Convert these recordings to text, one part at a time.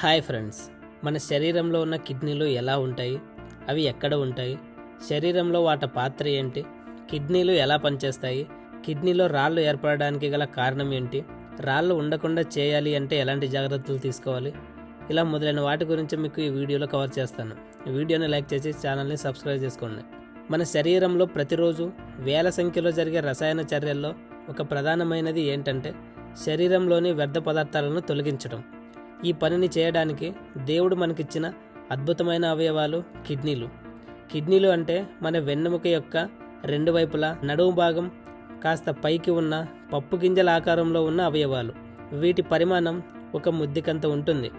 Hi friends మన శరీరంలో ఉన్న కిడ్నీలు ఎలా ఉంటాయి? అవి ఎక్కడ ఉంటాయి? శరీరంలో వాటి పాత్ర ఏంటి? కిడ్నీలు ఎలా పనిచేస్తాయి? కిడ్నీలో రాళ్ళు ఏర్పడడానికి గల కారణం ఏంటి? రాళ్ళు ఉండకుండా చేయాలి అంటే ఎలాంటి జాగ్రత్తలు తీసుకోవాలి? ఇలా మొదలైన వాటి గురించి మీకు ఈ వీడియోలో కవర్ చేస్తాను. ఈ వీడియోని లైక్ చేసి ఛానల్ని సబ్స్క్రైబ్ చేసుకోండి. మన శరీరంలో ప్రతిరోజు వేల సంఖ్యలో జరిగే రసాయన చర్యల్లో ఒక ప్రధానమైనది ఏంటంటే శరీరంలోని వ్యర్థ పదార్థాలను తొలగించడం. ఈ పనిని చేయడానికి దేవుడు మనకిచ్చిన అద్భుతమైన అవయవాలు కిడ్నీలు. కిడ్నీలు అంటే మన వెన్నెముక యొక్క రెండు వైపులా నడుము భాగం కాస్త పైకి ఉన్న పప్పు గింజల ఆకారంలో ఉన్న అవయవాలు. వీటి పరిమాణం ఒక ముద్దికంత ఉంటుంది.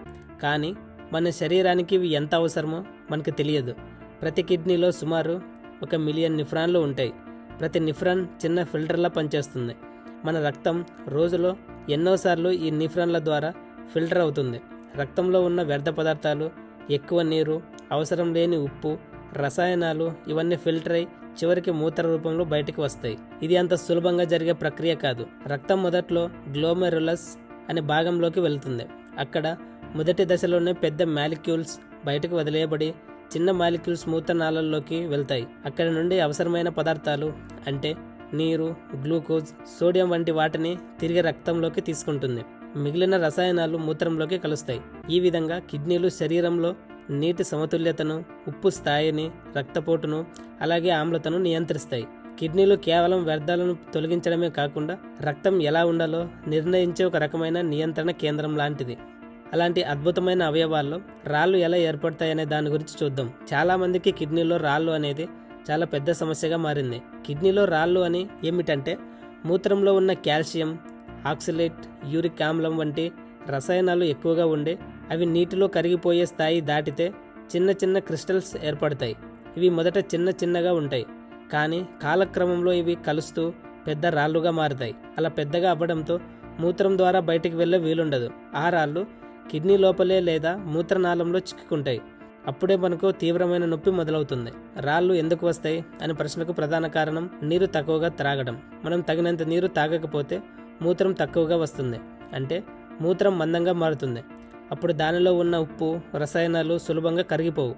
కానీ మన శరీరానికి ఇవి ఎంత అవసరమో మనకు తెలియదు. ప్రతి కిడ్నీలో సుమారు ఒక మిలియన్ నిఫ్రాన్లు ఉంటాయి. ప్రతి నిఫ్రాన్ చిన్న ఫిల్టర్లా పనిచేస్తుంది. మన రక్తం రోజులో ఎన్నోసార్లు ఈ నిఫ్రాన్ల ద్వారా ఫిల్టర్ అవుతుంది. రక్తంలో ఉన్న వ్యర్థ పదార్థాలు ఎక్కువ నీరు అవసరం లేని ఉప్పు రసాయనాలు ఇవన్నీ ఫిల్టర్ అయి చివరికి మూత్ర రూపంలో బయటికి వస్తాయి. ఇది అంత సులభంగా జరిగే ప్రక్రియ కాదు. రక్తం మొదట్లో గ్లోమెరులస్ అనే భాగంలోకి వెళ్తుంది. అక్కడ మొదటి దశలోనే పెద్ద మాలిక్యూల్స్ బయటకు వదిలేయబడి చిన్న మాలిక్యూల్స్ మూత్రనాళాల్లోకి వెళ్తాయి. అక్కడి నుండి అవసరమైన పదార్థాలు అంటే నీరు గ్లూకోజ్ సోడియం వంటి వాటిని తిరిగి రక్తంలోకి తీసుకుంటుంది. మిగిలిన రసాయనాలు మూత్రంలోకి కలుస్తాయి. ఈ విధంగా కిడ్నీలు శరీరంలో నీటి సమతుల్యతను ఉప్పు స్థాయిని రక్తపోటును అలాగే ఆమ్లతను నియంత్రిస్తాయి. కిడ్నీలు కేవలం వ్యర్థాలను తొలగించడమే కాకుండా రక్తం ఎలా ఉండాలో నిర్ణయించే ఒక రకమైన నియంత్రణ కేంద్రం లాంటిది. అలాంటి అద్భుతమైన అవయవాల్లో రాళ్ళు ఎలా ఏర్పడతాయనే దాని గురించి చూద్దాం. చాలామందికి కిడ్నీలో రాళ్ళు అనేది చాలా పెద్ద సమస్యగా మారింది. కిడ్నీలో రాళ్ళు అని ఏమిటంటే మూత్రంలో ఉన్న కాల్షియం ఆక్సిలేట్ యూరిక్ ఆమ్లం వంటి రసాయనాలు ఎక్కువగా ఉండి అవి నీటిలో కరిగిపోయే స్థాయి దాటితే చిన్న చిన్న క్రిస్టల్స్ ఏర్పడతాయి. ఇవి మొదట చిన్న చిన్నగా ఉంటాయి కానీ కాలక్రమంలో ఇవి కలుస్తూ పెద్ద రాళ్ళుగా మారుతాయి. అలా పెద్దగా అవ్వడంతో మూత్రం ద్వారా బయటికి వెళ్ళే వీలుండదు. ఆ రాళ్ళు కిడ్నీ లోపలే లేదా మూత్రనాళంలో చిక్కుకుంటాయి. అప్పుడే మనకు తీవ్రమైన నొప్పి మొదలవుతుంది. రాళ్ళు ఎందుకు వస్తాయి? అనే ప్రశ్నకు ప్రధాన కారణం నీరు తక్కువగా త్రాగడం. మనం తగినంత నీరు తాగకపోతే మూత్రం తక్కువగా వస్తుంది. అంటే మూత్రం మందంగా మారుతుంది. అప్పుడు దానిలో ఉన్న ఉప్పు రసాయనాలు సులభంగా కరిగిపోవు.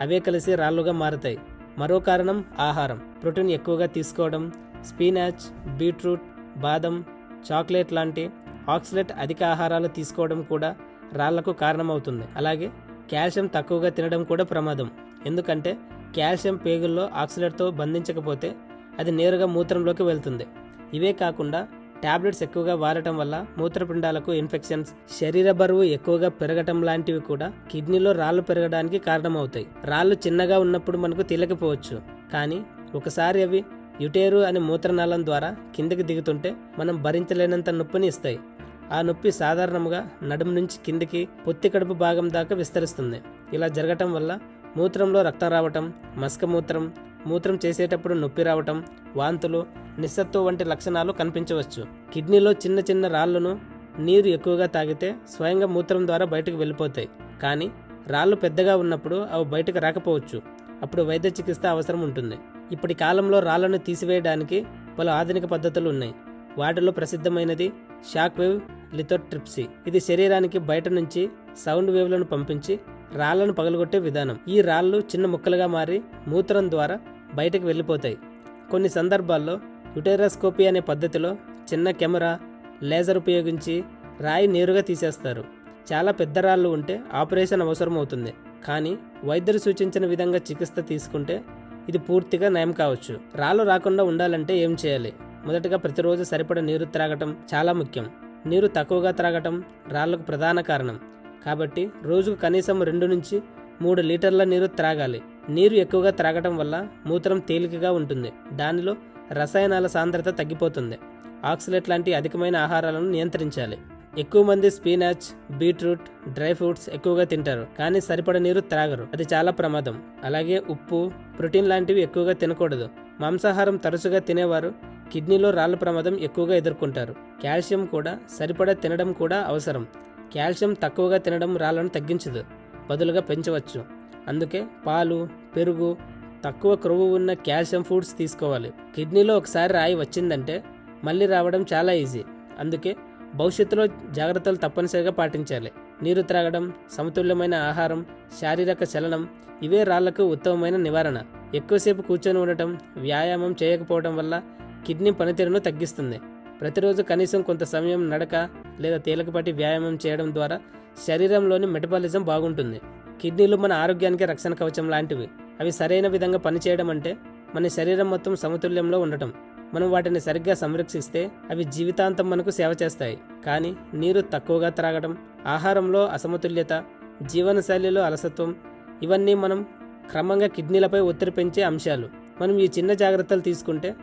అవే కలిసి రాళ్ళుగా మారుతాయి. మరో కారణం ఆహారం. ప్రోటీన్ ఎక్కువగా తీసుకోవడం స్పీనాచ్ బీట్రూట్ బాదం చాక్లెట్ లాంటి ఆక్సిలేట్ అధిక ఆహారాలు తీసుకోవడం కూడా రాళ్ళకు కారణమవుతుంది. అలాగే కాల్షియం తక్కువగా తినడం కూడా ప్రమాదం. ఎందుకంటే కాల్షియం పేగుల్లో ఆక్సిలేట్తో బంధించకపోతే అది నేరుగా మూత్రంలోకి వెళ్తుంది. ఇవే కాకుండా టాబ్లెట్స్ ఎక్కువగా వాడటం వల్ల మూత్రపిండాలకు ఇన్ఫెక్షన్స్ శరీర బరువు ఎక్కువగా పెరగటం లాంటివి కూడా కిడ్నీలో రాళ్ళు పెరగడానికి కారణమవుతాయి. రాళ్ళు చిన్నగా ఉన్నప్పుడు మనకు తేలకపోవచ్చు. కానీ ఒకసారి అవి యుటేరు అనే మూత్రనాళం ద్వారా కిందకి దిగుతుంటే మనం భరించలేనంత నొప్పిని ఇస్తాయి. ఆ నొప్పి సాధారణంగా నడుము నుంచి కిందికి పొత్తి కడుపు భాగం దాకా విస్తరిస్తుంది. ఇలా జరగటం వల్ల మూత్రంలో రక్తం రావటం మస్క మూత్రం మూత్రం చేసేటప్పుడు నొప్పి రావటం వాంతులు నిస్సత్వం వంటి లక్షణాలు కనిపించవచ్చు. కిడ్నీలో చిన్న చిన్న రాళ్ళను నీరు ఎక్కువగా తాగితే స్వయంగా మూత్రం ద్వారా బయటకు వెళ్ళిపోతాయి. కానీ రాళ్ళు పెద్దగా ఉన్నప్పుడు అవి బయటకు రాకపోవచ్చు. అప్పుడు వైద్య చికిత్స అవసరం ఉంటుంది. ఇప్పటి కాలంలో రాళ్ళను తీసివేయడానికి పలు ఆధునిక పద్ధతులు ఉన్నాయి. వాటిలో ప్రసిద్ధమైనది షాక్ వేవ్ లిథోట్రిప్సీ. ఇది శరీరానికి బయట నుంచి సౌండ్ వేవ్లను పంపించి రాళ్ళను పగలగొట్టే విధానం. ఈ రాళ్ళు చిన్న ముక్కలుగా మారి మూత్రం ద్వారా బయటకు వెళ్ళిపోతాయి. కొన్ని సందర్భాల్లో యుటెరాస్కోపీ అనే పద్ధతిలో చిన్న కెమెరా లేజర్ ఉపయోగించి రాయి నేరుగా తీసేస్తారు. చాలా పెద్ద రాళ్ళు ఉంటే ఆపరేషన్ అవసరం అవుతుంది కానీ వైద్యులు సూచించిన విధంగా చికిత్స తీసుకుంటే ఇది పూర్తిగా నయం కావచ్చు. రాళ్ళు రాకుండా ఉండాలంటే ఏం చేయాలి? మొదటగా ప్రతిరోజు సరిపడ నీరు త్రాగటం చాలా ముఖ్యం. నీరు తక్కువగా త్రాగటం రాళ్ళకు ప్రధాన కారణం. కాబట్టి రోజుకు కనీసం రెండు నుంచి మూడు లీటర్ల నీరు త్రాగాలి. నీరు ఎక్కువగా త్రాగటం వల్ల మూత్రం తేలికగా ఉంటుంది. దానిలో రసాయనాల సాంద్రత తగ్గిపోతుంది. ఆక్సిలేట్ లాంటి అధికమైన ఆహారాలను నియంత్రించాలి. ఎక్కువ మంది స్పీనాచ్ బీట్రూట్ డ్రై ఫ్రూట్స్ ఎక్కువగా తింటారు కానీ సరిపడ నీరు త్రాగరు. అది చాలా ప్రమాదం. అలాగే ఉప్పు ప్రోటీన్ లాంటివి ఎక్కువగా తినకూడదు. మాంసాహారం తరచుగా తినేవారు కిడ్నీలో రాళ్ళ ప్రమాదం ఎక్కువగా ఎదుర్కొంటారు. కాల్షియం కూడా సరిపడా తినడం కూడా అవసరం. కాల్షియం తక్కువగా తినడం రాళ్ళను తగ్గించదు. బదులుగా పెంచవచ్చు. అందుకే పాలు పెరుగు తక్కువ క్రొవ్వు ఉన్న కాల్షియం ఫుడ్స్ తీసుకోవాలి. కిడ్నీలో ఒకసారి రాయి వచ్చిందంటే మళ్ళీ రావడం చాలా ఈజీ. అందుకే భవిష్యత్తులో జాగ్రత్తలు తప్పనిసరిగా పాటించాలి. నీరు త్రాగడం సమతుల్యమైన ఆహారం శారీరక చలనం ఇవే రాళ్ళకు ఉత్తమమైన నివారణ. ఎక్కువసేపు కూర్చొని ఉండటం వ్యాయామం చేయకపోవడం వల్ల కిడ్నీ పనితీరును తగ్గిస్తుంది. ప్రతిరోజు కనీసం కొంత సమయం నడక లేదా తేలికపాటి వ్యాయామం చేయడం ద్వారా శరీరంలోని మెటబాలిజం బాగుంటుంది. కిడ్నీలు మన ఆరోగ్యానికి రక్షణ కవచం లాంటివి. అవి సరైన విధంగా పనిచేయడం అంటే మన శరీరం మొత్తం సమతుల్యంలో ఉండటం. మనం వాటిని సరిగ్గా సంరక్షిస్తే అవి జీవితాంతం మనకు సేవ చేస్తాయి. కానీ నీరు తక్కువగా త్రాగడం ఆహారంలో అసమతుల్యత జీవనశైలిలో అలసత్వం ఇవన్నీ మనం క్రమంగా కిడ్నీలపై ఒత్తిడి పెంచే అంశాలు. మనం ఈ చిన్న జాగ్రత్తలు తీసుకుంటే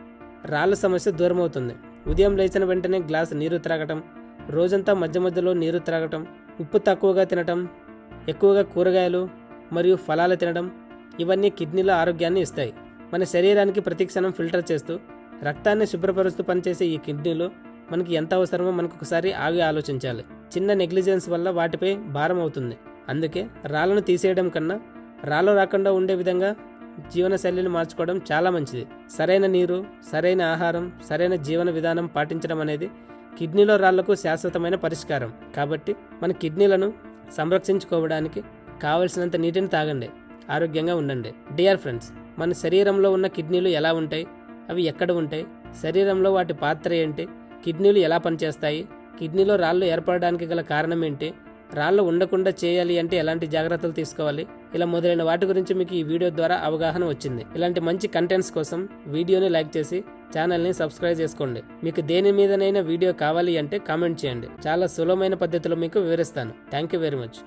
రాళ్ళ సమస్య దూరమవుతుంది. ఉదయం లేచిన వెంటనే గ్లాస్ నీరు త్రాగటం రోజంతా మధ్య మధ్యలో నీరు త్రాగటం ఉప్పు తక్కువగా తినటం ఎక్కువగా కూరగాయలు మరియు ఫలాలు తినడం ఇవన్నీ కిడ్నీల ఆరోగ్యాన్ని ఇస్తాయి. మన శరీరానికి ప్రతి క్షణం ఫిల్టర్ చేస్తూ రక్తాన్ని శుభ్రపరుస్తూ పనిచేసే ఈ కిడ్నీలు మనకి ఎంత అవసరమో మనకు ఒకసారి ఆగి ఆలోచించాలి. చిన్న నెగ్లిజెన్స్ వల్ల వాటిపై భారం అవుతుంది. అందుకే రాళ్ళను తీసేయడం కన్నా రాళ్ళు రాకుండా ఉండే విధంగా జీవనశైలిని మార్చుకోవడం చాలా మంచిది. సరైన నీరు సరైన ఆహారం సరైన జీవన విధానం పాటించడం అనేది కిడ్నీలో రాళ్ళకు శాశ్వతమైన పరిష్కారం. కాబట్టి మన కిడ్నీలను సంరక్షించుకోవడానికి కావలసినంత నీటిని తాగండి. ఆరోగ్యంగా ఉండండి. డియర్ ఫ్రెండ్స్ మన శరీరంలో ఉన్న కిడ్నీలు ఎలా ఉంటాయి? అవి ఎక్కడ ఉంటాయి? శరీరంలో వాటి పాత్ర ఏంటి? కిడ్నీలు ఎలా పనిచేస్తాయి? కిడ్నీలో రాళ్ళు ఏర్పడడానికి గల కారణం ఏంటి? రాళ్ళు ఉండకుండా చేయాలి అంటే ఎలాంటి జాగ్రత్తలు తీసుకోవాలి? ఇలా మొదలైన వాటి గురించి మీకు ఈ వీడియో ద్వారా అవగాహన వచ్చింది. ఇలాంటి మంచి కంటెంట్స్ కోసం వీడియోని లైక్ చేసి ఛానల్ని సబ్స్క్రైబ్ చేసుకోండి. మీకు దేని మీదనైనా వీడియో కావాలి అంటే కామెంట్ చేయండి. చాలా సులభమైన పద్ధతిలో మీకు వివరిస్తాను. Thank you very much